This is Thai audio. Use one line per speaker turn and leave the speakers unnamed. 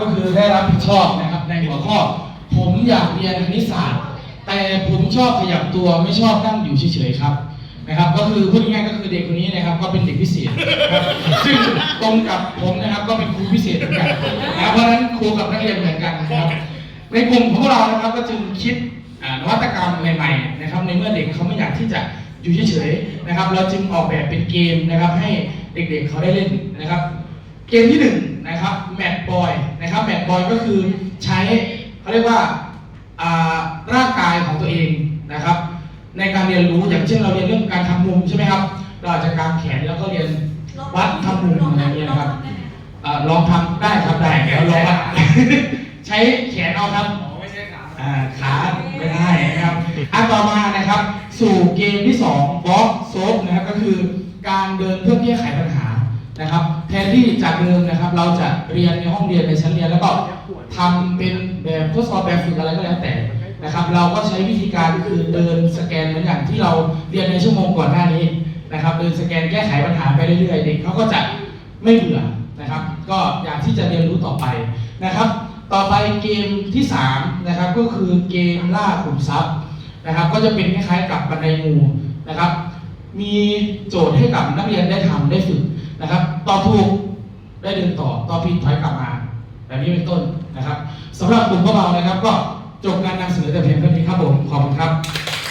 ก็คือได้รับผิดชอบนะครับ ในหัวข้อ ผมอยากเรียนคณิตศาสตร์ แต่ผมชอบขยับตัวไม่ชอบนั่งอยู่เฉยๆครับนะครับ ก็คือพูดง่ายๆก็คือเด็กคนนี้นะครับ ก็เป็นเด็กพิเศษครับซึ่งตรงกับผมนะครับก็เป็นครูพิเศษเหมือนกันนะครับเพราะฉะนั้นครูกับนักเรียนเหมือนกันนะครับในกลุ่มของเรานะครับก็จึงคิดนวัตกรรมใหม่ๆนะครับในเมื่อเด็กเขาไม่อยากที่จะอยู่เฉยๆนะครับ เราจึงออกแบบเป็นเกมนะครับให้เด็กๆเขาได้เล่นนะครับ เกมที่หนึ่งนะครับแมทบอย บแมทบอยก็คือใช้เขาเรียกว่าอ่าร่างกายของตัวเองนะครับ ในการเรียนรู้อย่างเช่นเราเรียนเรื่องการทำมุมใช่ไหมครับ เราอาจจะกางแขนแล้วก็เรียนวัดทำมุมอะไรอย่างเงี้ยนะครับอ่าลองทำได้ครับได้แล้วลองวัดใช้แขนเอาครับ
ไม่ใช่ขา
อ่าขาไม่ได้นะครับอันต่อมานะครับ สู่เกมที่2บล็อกโซฟนะครับก็คือการเดินเพื่อแก้ไขปัญหานะครับ แทนที่จากเดิมนะครับ เราจะเรียนในห้องเรียนในชั้นเรียนแล้วก็ ทำเป็นแบบทดสอบแบบฝึกอะไรก็แล้วแต่นะครับ เราก็ใช้วิธีการคือเดินสแกนเหมือนอย่างที่เราเรียนในชั่วโมงก่อนหน้านี้นะครับ เดินสแกนแก้ไขปัญหาไปเรื่อยๆเด็กเขาก็จะไม่เบื่อนะครับ ก็อยากที่จะเรียนรู้ต่อไปนะครับ ต่อไปเกมที่3นะครับก็คือเกมล่าขุมทรัพย์นะครับ ก็จะเป็นคล้ายๆกับบันไดงูนะครับ มีโจทย์ให้กับนักเรียนได้ทำได้ฝึกนะครับ ตอบถูกได้เดินต่อตอบผิดถอยกลับมา แบบนี้เป็นต้นนะครับสำหรับกลุ่มเบาๆนะครับ ก็จบการนำเสนอแต่เพียงเท่านี้ครับผมขอบคุณครับ